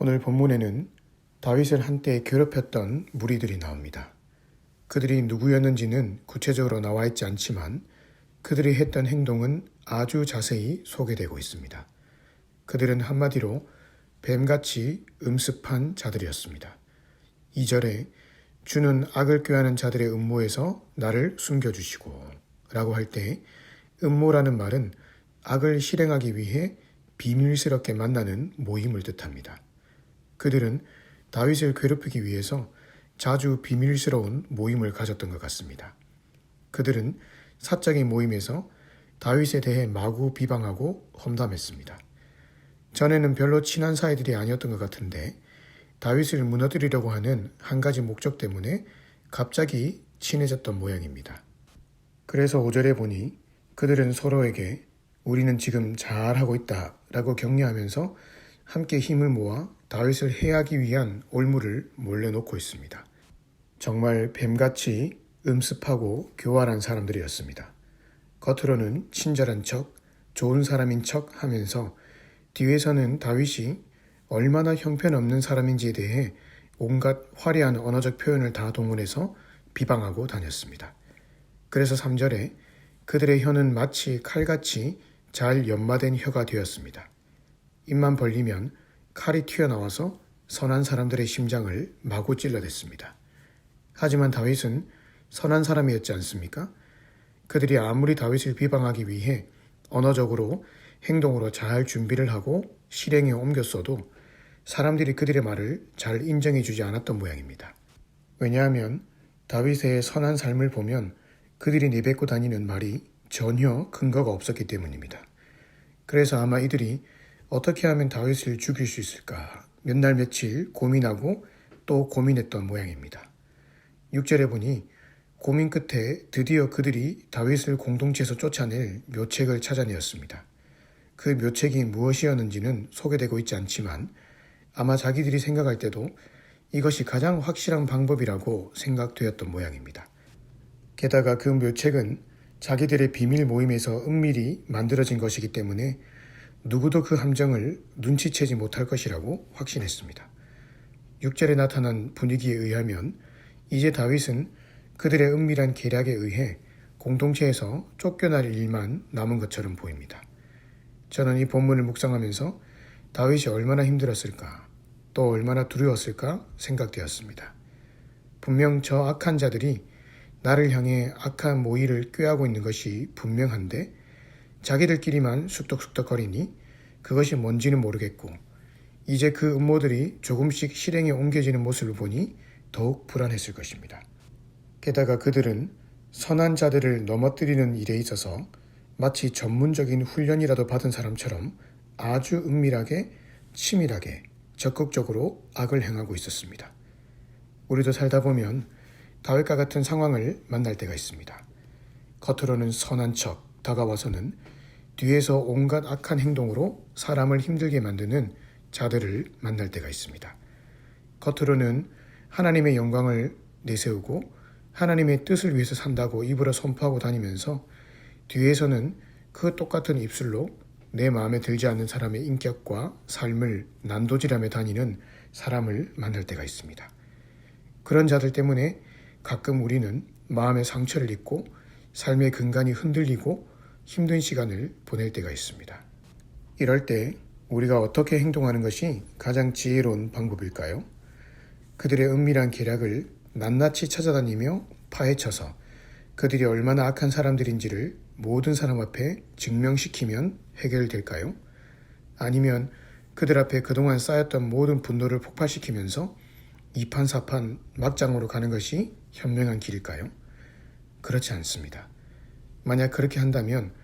오늘 본문에는 다윗을 한때 괴롭혔던 무리들이 나옵니다. 그들이 누구였는지는 구체적으로 나와 있지 않지만 그들이 했던 행동은 아주 자세히 소개되고 있습니다. 그들은 한마디로 뱀같이 음습한 자들이었습니다. 2절에 주는 악을 꾀하는 자들의 음모에서 나를 숨겨주시고 라고 할 때 음모라는 말은 악을 실행하기 위해 비밀스럽게 만나는 모임을 뜻합니다. 그들은 다윗을 괴롭히기 위해서 자주 비밀스러운 모임을 가졌던 것 같습니다. 그들은 사적인 모임에서 다윗에 대해 마구 비방하고 험담했습니다. 전에는 별로 친한 사이들이 아니었던 것 같은데 다윗을 무너뜨리려고 하는 한 가지 목적 때문에 갑자기 친해졌던 모양입니다. 그래서 5절에 보니 그들은 서로에게 우리는 지금 잘하고 있다 라고 격려하면서 함께 힘을 모아 다윗을 해하기 위한 올무를 몰래 놓고 있습니다. 정말 뱀같이 음습하고 교활한 사람들이었습니다. 겉으로는 친절한 척, 좋은 사람인 척 하면서 뒤에서는 다윗이 얼마나 형편없는 사람인지에 대해 온갖 화려한 언어적 표현을 다 동원해서 비방하고 다녔습니다. 그래서 3절에 그들의 혀는 마치 칼같이 잘 연마된 혀가 되었습니다. 입만 벌리면 칼이 튀어나와서 선한 사람들의 심장을 마구 찔러댔습니다. 하지만 다윗은 선한 사람이었지 않습니까? 그들이 아무리 다윗을 비방하기 위해 언어적으로 행동으로 잘 준비를 하고 실행에 옮겼어도 사람들이 그들의 말을 잘 인정해 주지 않았던 모양입니다. 왜냐하면 다윗의 선한 삶을 보면 그들이 내뱉고 다니는 말이 전혀 근거가 없었기 때문입니다. 그래서 아마 이들이 어떻게 하면 다윗을 죽일 수 있을까 몇 날 며칠 고민하고 또 고민했던 모양입니다. 6절에 보니 고민 끝에 드디어 그들이 다윗을 공동체에서 쫓아낼 묘책을 찾아내었습니다. 그 묘책이 무엇이었는지는 소개되고 있지 않지만 아마 자기들이 생각할 때도 이것이 가장 확실한 방법이라고 생각되었던 모양입니다. 게다가 그 묘책은 자기들의 비밀 모임에서 은밀히 만들어진 것이기 때문에 누구도 그 함정을 눈치채지 못할 것이라고 확신했습니다. 6절에 나타난 분위기에 의하면 이제 다윗은 그들의 은밀한 계략에 의해 공동체에서 쫓겨날 일만 남은 것처럼 보입니다. 저는 이 본문을 묵상하면서 다윗이 얼마나 힘들었을까, 또 얼마나 두려웠을까 생각되었습니다. 분명 저 악한 자들이 나를 향해 악한 모의를 꾀하고 있는 것이 분명한데 자기들끼리만 쑥덕쑥덕거리니 그것이 뭔지는 모르겠고 이제 그 음모들이 조금씩 실행에 옮겨지는 모습을 보니 더욱 불안했을 것입니다. 게다가 그들은 선한 자들을 넘어뜨리는 일에 있어서 마치 전문적인 훈련이라도 받은 사람처럼 아주 은밀하게 치밀하게 적극적으로 악을 행하고 있었습니다. 우리도 살다 보면 다윗과 같은 상황을 만날 때가 있습니다. 겉으로는 선한 척 다가와서는 뒤에서 온갖 악한 행동으로 사람을 힘들게 만드는 자들을 만날 때가 있습니다. 겉으로는 하나님의 영광을 내세우고 하나님의 뜻을 위해서 산다고 입으로 선포하고 다니면서 뒤에서는 그 똑같은 입술로 내 마음에 들지 않는 사람의 인격과 삶을 난도질하며 다니는 사람을 만날 때가 있습니다. 그런 자들 때문에 가끔 우리는 마음의 상처를 입고 삶의 근간이 흔들리고 힘든 시간을 보낼 때가 있습니다. 이럴 때 우리가 어떻게 행동하는 것이 가장 지혜로운 방법일까요? 그들의 은밀한 계략을 낱낱이 찾아다니며 파헤쳐서 그들이 얼마나 악한 사람들인지를 모든 사람 앞에 증명시키면 해결될까요? 아니면 그들 앞에 그동안 쌓였던 모든 분노를 폭발시키면서 이판사판 막장으로 가는 것이 현명한 길일까요? 그렇지 않습니다. 만약 그렇게 한다면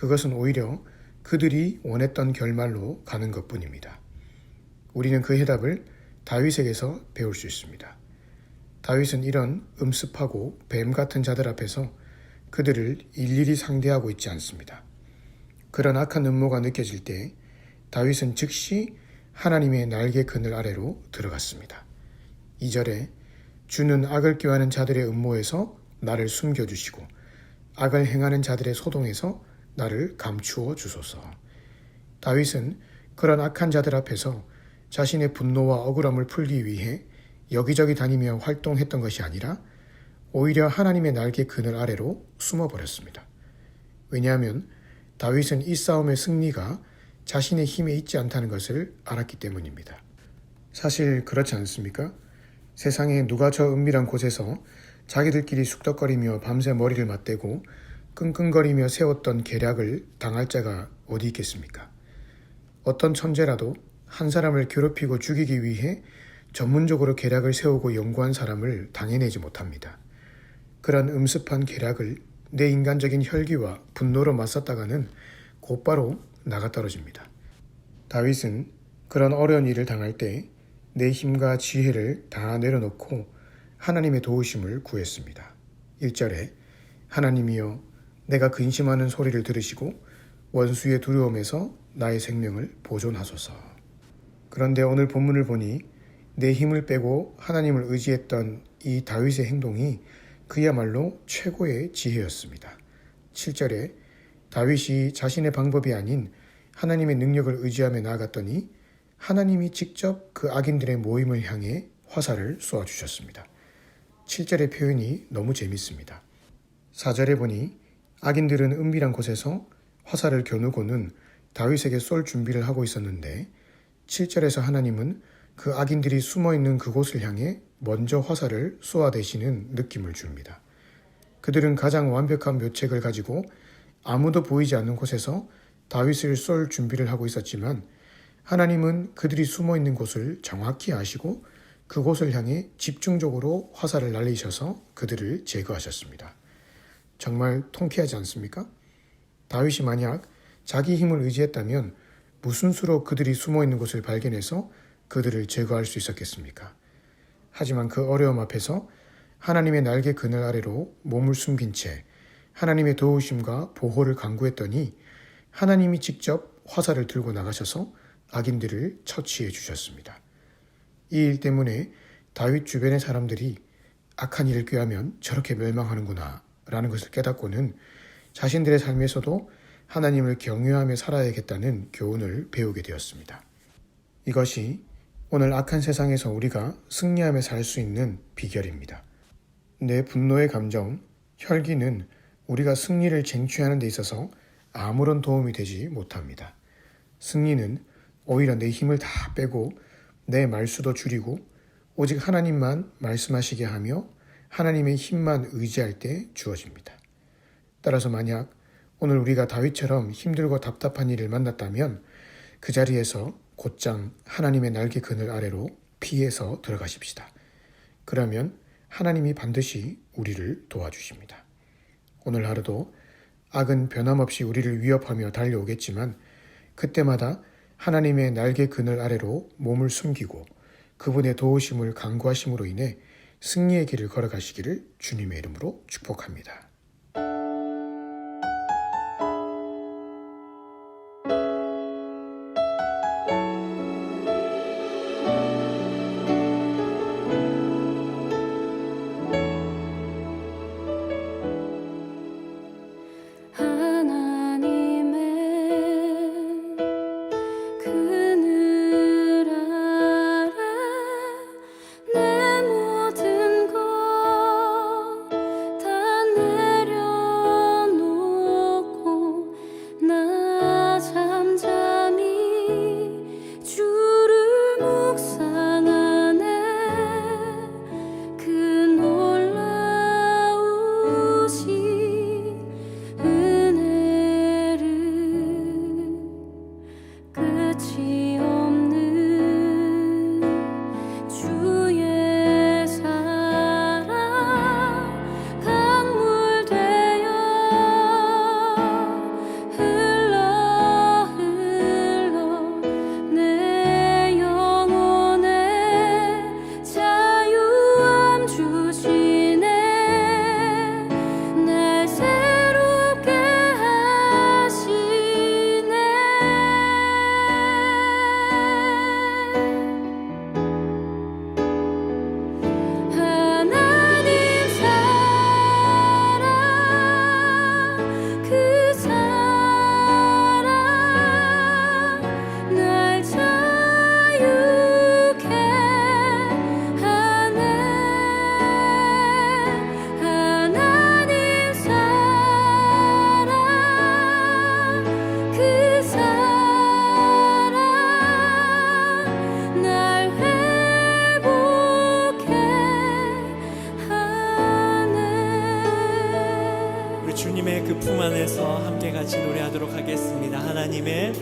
그것은 오히려 그들이 원했던 결말로 가는 것 뿐입니다. 우리는 그 해답을 다윗에게서 배울 수 있습니다. 다윗은 이런 음습하고 뱀 같은 자들 앞에서 그들을 일일이 상대하고 있지 않습니다. 그런 악한 음모가 느껴질 때 다윗은 즉시 하나님의 날개 그늘 아래로 들어갔습니다. 2절에 주는 악을 꾀하는 자들의 음모에서 나를 숨겨주시고 악을 행하는 자들의 소동에서 나를 감추어 주소서. 다윗은 그런 악한 자들 앞에서 자신의 분노와 억울함을 풀기 위해 여기저기 다니며 활동했던 것이 아니라 오히려 하나님의 날개 그늘 아래로 숨어버렸습니다. 왜냐하면 다윗은 이 싸움의 승리가 자신의 힘에 있지 않다는 것을 알았기 때문입니다. 사실 그렇지 않습니까? 세상에 누가 저 은밀한 곳에서 자기들끼리 숙덕거리며 밤새 머리를 맞대고 끙끙거리며 세웠던 계략을 당할 자가 어디 있겠습니까? 어떤 천재라도 한 사람을 괴롭히고 죽이기 위해 전문적으로 계략을 세우고 연구한 사람을 당해내지 못합니다. 그런 음습한 계략을 내 인간적인 혈기와 분노로 맞섰다가는 곧바로 나가 떨어집니다. 다윗은 그런 어려운 일을 당할 때 내 힘과 지혜를 다 내려놓고 하나님의 도우심을 구했습니다. 1절에 하나님이여 내가 근심하는 소리를 들으시고 원수의 두려움에서 나의 생명을 보존하소서. 그런데 오늘 본문을 보니 내 힘을 빼고 하나님을 의지했던 이 다윗의 행동이 그야말로 최고의 지혜였습니다. 7절에 다윗이 자신의 방법이 아닌 하나님의 능력을 의지하며 나아갔더니 하나님이 직접 그 악인들의 모임을 향해 화살을 쏘아 주셨습니다. 7절의 표현이 너무 재밌습니다. 4절에 보니 악인들은 은밀한 곳에서 화살을 겨누고는 다윗에게 쏠 준비를 하고 있었는데 7절에서 하나님은 그 악인들이 숨어 있는 그곳을 향해 먼저 화살을 쏘아대시는 느낌을 줍니다. 그들은 가장 완벽한 묘책을 가지고 아무도 보이지 않는 곳에서 다윗을 쏠 준비를 하고 있었지만 하나님은 그들이 숨어 있는 곳을 정확히 아시고 그곳을 향해 집중적으로 화살을 날리셔서 그들을 제거하셨습니다. 정말 통쾌하지 않습니까? 다윗이 만약 자기 힘을 의지했다면 무슨 수로 그들이 숨어 있는 곳을 발견해서 그들을 제거할 수 있었겠습니까? 하지만 그 어려움 앞에서 하나님의 날개 그늘 아래로 몸을 숨긴 채 하나님의 도우심과 보호를 강구했더니 하나님이 직접 화살을 들고 나가셔서 악인들을 처치해 주셨습니다. 이 일 때문에 다윗 주변의 사람들이 악한 일을 꾀하면 저렇게 멸망하는구나 라는 것을 깨닫고는 자신들의 삶에서도 하나님을 경외하며 살아야겠다는 교훈을 배우게 되었습니다. 이것이 오늘 악한 세상에서 우리가 승리하며 살 수 있는 비결입니다. 내 분노의 감정, 혈기는 우리가 승리를 쟁취하는 데 있어서 아무런 도움이 되지 못합니다. 승리는 오히려 내 힘을 다 빼고 내 말수도 줄이고 오직 하나님만 말씀하시게 하며 하나님의 힘만 의지할 때 주어집니다. 따라서 만약 오늘 우리가 다윗처럼 힘들고 답답한 일을 만났다면 그 자리에서 곧장 하나님의 날개 그늘 아래로 피해서 들어가십시다. 그러면 하나님이 반드시 우리를 도와주십니다. 오늘 하루도 악은 변함없이 우리를 위협하며 달려오겠지만 그때마다 하나님의 날개 그늘 아래로 몸을 숨기고 그분의 도우심을 간구하심으로 인해 승리의 길을 걸어가시기를 주님의 이름으로 축복합니다. 하도록 하겠습니다. 하나님의